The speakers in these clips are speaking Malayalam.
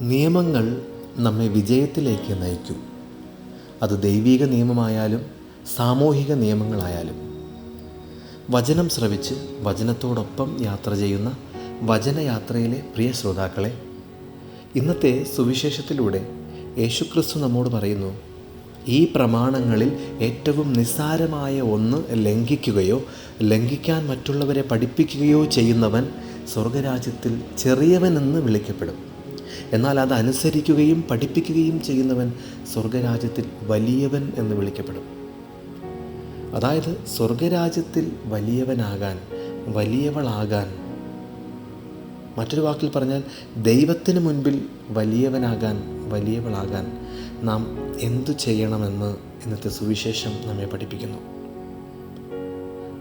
നിയമങ്ങൾ നമ്മെ വിജയത്തിലേക്ക് നയിക്കും. അത് ദൈവിക നിയമമായാലും സാമൂഹിക നിയമങ്ങളായാലും. വചനം ശ്രവിച്ച് വചനത്തോടൊപ്പം യാത്ര ചെയ്യുന്ന വചനയാത്രയിലെ പ്രിയ ശ്രോതാക്കളെ ഇന്നത്തെ സുവിശേഷത്തിലൂടെ യേശുക്രിസ്തു നമ്മോട് പറയുന്നു ഈ പ്രമാണങ്ങളിൽ ഏറ്റവും നിസ്സാരമായ ഒന്ന് ലംഘിക്കുകയോ ലംഘിക്കാൻ മറ്റുള്ളവരെ പഠിപ്പിക്കുകയോ ചെയ്യുന്നവൻ സ്വർഗരാജ്യത്തിൽ ചെറിയവനെന്ന് വിളിക്കപ്പെടും. എന്നാൽ അത് അനുസരിക്കുകയും പഠിപ്പിക്കുകയും ചെയ്യുന്നവൻ സ്വർഗരാജ്യത്തിൽ വലിയവൻ എന്ന് വിളിക്കപ്പെടും. അതായത് സ്വർഗരാജ്യത്തിൽ വലിയവനാകാൻ വലിയവളാകാൻ. മറ്റൊരു വാക്കിൽ പറഞ്ഞാൽ ദൈവത്തിന് മുൻപിൽ വലിയവനാകാൻ വലിയവളാകാൻ. നാം എന്തു ചെയ്യണമെന്ന് ഇന്നത്തെ സുവിശേഷം നമ്മെ പഠിപ്പിക്കുന്നു.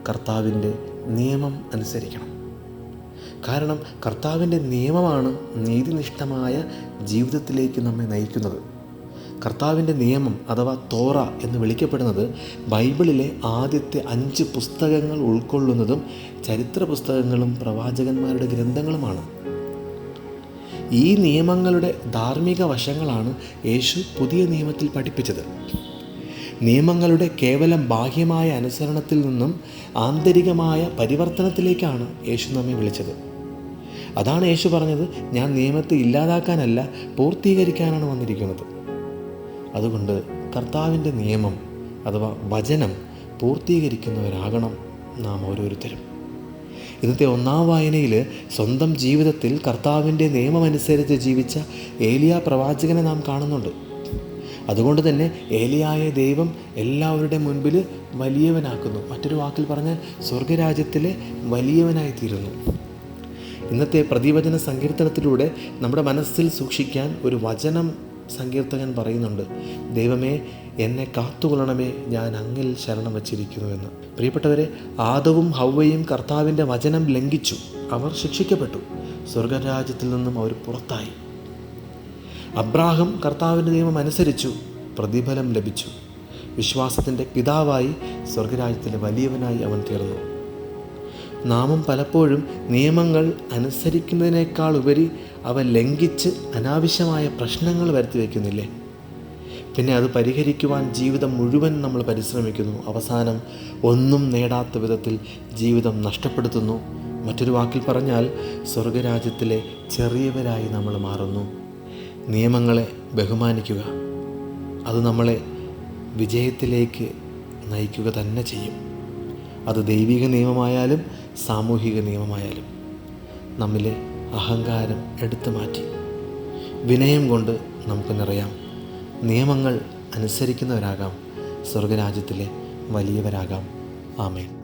കർത്താവിന്റെ നിയമം അനുസരിക്കണം. കാരണം കർത്താവിന്റെ നിയമമാണ് നീതിനിഷ്ഠമായ ജീവിതത്തിലേക്ക് നമ്മെ നയിക്കുന്നത്. കർത്താവിന്റെ നിയമം അഥവാ തോറ എന്ന് വിളിക്കപ്പെടുന്നത് ബൈബിളിലെ ആദ്യത്തെ അഞ്ച് പുസ്തകങ്ങൾ ഉൾക്കൊള്ളുന്നതും ചരിത്ര പുസ്തകങ്ങളും പ്രവാചകന്മാരുടെ ഗ്രന്ഥങ്ങളുമാണ്. ഈ നിയമങ്ങളുടെ ധാർമ്മിക വശങ്ങളാണ് യേശു പുതിയ നിയമത്തിൽ പഠിപ്പിച്ചത്. നിയമങ്ങളുടെ കേവലം ബാഹ്യമായ അനുസരണത്തിൽ നിന്നും ആന്തരികമായ പരിവർത്തനത്തിലേക്കാണ് യേശു നമ്മെ വിളിച്ചത്. അതാണ് യേശു പറഞ്ഞത് ഞാൻ നിയമത്തെ ഇല്ലാതാക്കാനല്ല പൂർത്തീകരിക്കാനാണ് വന്നിരിക്കുന്നത്. അതുകൊണ്ട് കർത്താവിന്റെ നിയമം അഥവാ വചനം പൂർത്തീകരിക്കുന്നവരാകണം നാം ഓരോരുത്തരും. ഇന്നത്തെ ഒന്നാം വായനയിൽ സ്വന്തം ജീവിതത്തിൽ കർത്താവിന്റെ നിയമമനുസരിച്ച് ജീവിച്ച ഏലിയ പ്രവാചകനെ നാം കാണുന്നുണ്ട്. അതുകൊണ്ട് തന്നെ ഏലിയായ ദൈവം എല്ലാവരുടെ മുൻപിൽ വലിയവനാക്കുന്നു. മറ്റൊരു വാക്കിൽ പറഞ്ഞാൽ സ്വർഗരാജ്യത്തിലെ വലിയവനായി തീരുന്നു ഇന്നത്തെ പ്രതിവചന സങ്കീർത്തനത്തിലൂടെ നമ്മുടെ മനസ്സിൽ സൂക്ഷിക്കാൻ ഒരു വചനം സങ്കീർത്തകൻ പറയുന്നുണ്ട് ദൈവമേ എന്നെ കാത്തുകൊള്ളണമേ ഞാൻ അങ്ങിൽ ശരണം വച്ചിരിക്കുന്നുവെന്ന്. പ്രിയപ്പെട്ടവരെ ആദവും ഹൗവയും കർത്താവിന്റെ വചനം ലംഘിച്ചു. അവർ ശിക്ഷിക്കപ്പെട്ടു. സ്വർഗരാജ്യത്തിൽ നിന്നും അവർ പുറത്തായി. അബ്രാഹം കർത്താവിന്റെ നിയമം അനുസരിച്ചു പ്രതിഫലം ലഭിച്ചു. വിശ്വാസത്തിന്റെ പിതാവായി സ്വർഗരാജ്യത്തിലെ വലിയവനായി അവൻ തീർന്നു. നാമും പലപ്പോഴും നിയമങ്ങൾ അനുസരിക്കുന്നതിനേക്കാൾ ഉപരി അവ ലംഘിച്ച് അനാവശ്യമായ പ്രശ്നങ്ങൾ വരുത്തി വയ്ക്കുന്നില്ലേ പിന്നെ അത് പരിഹരിക്കുവാൻ ജീവിതം മുഴുവൻ നമ്മൾ പരിശ്രമിക്കുന്നു. അവസാനം ഒന്നും നേടാത്ത വിധത്തിൽ ജീവിതം നഷ്ടപ്പെടുത്തുന്നു. മറ്റൊരു വാക്കിൽ പറഞ്ഞാൽ സ്വർഗരാജ്യത്തിലെ ചെറിയവരായി നമ്മൾ മാറുന്നു. നിയമങ്ങളെ ബഹുമാനിക്കുക. അത് നമ്മളെ വിജയത്തിലേക്ക് നയിക്കുക തന്നെ ചെയ്യും. അത് ദൈവിക നിയമമായാലും സാമൂഹിക നിയമമായാലും നമ്മിലെ അഹങ്കാരം എടുത്തു മാറ്റി. വിനയം കൊണ്ട് നമുക്ക് നിറയാം. നിയമങ്ങൾ അനുസരിക്കുന്നവരാകാം. സ്വർഗരാജ്യത്തിലെ വലിയവരാകാം. ആമേൻ.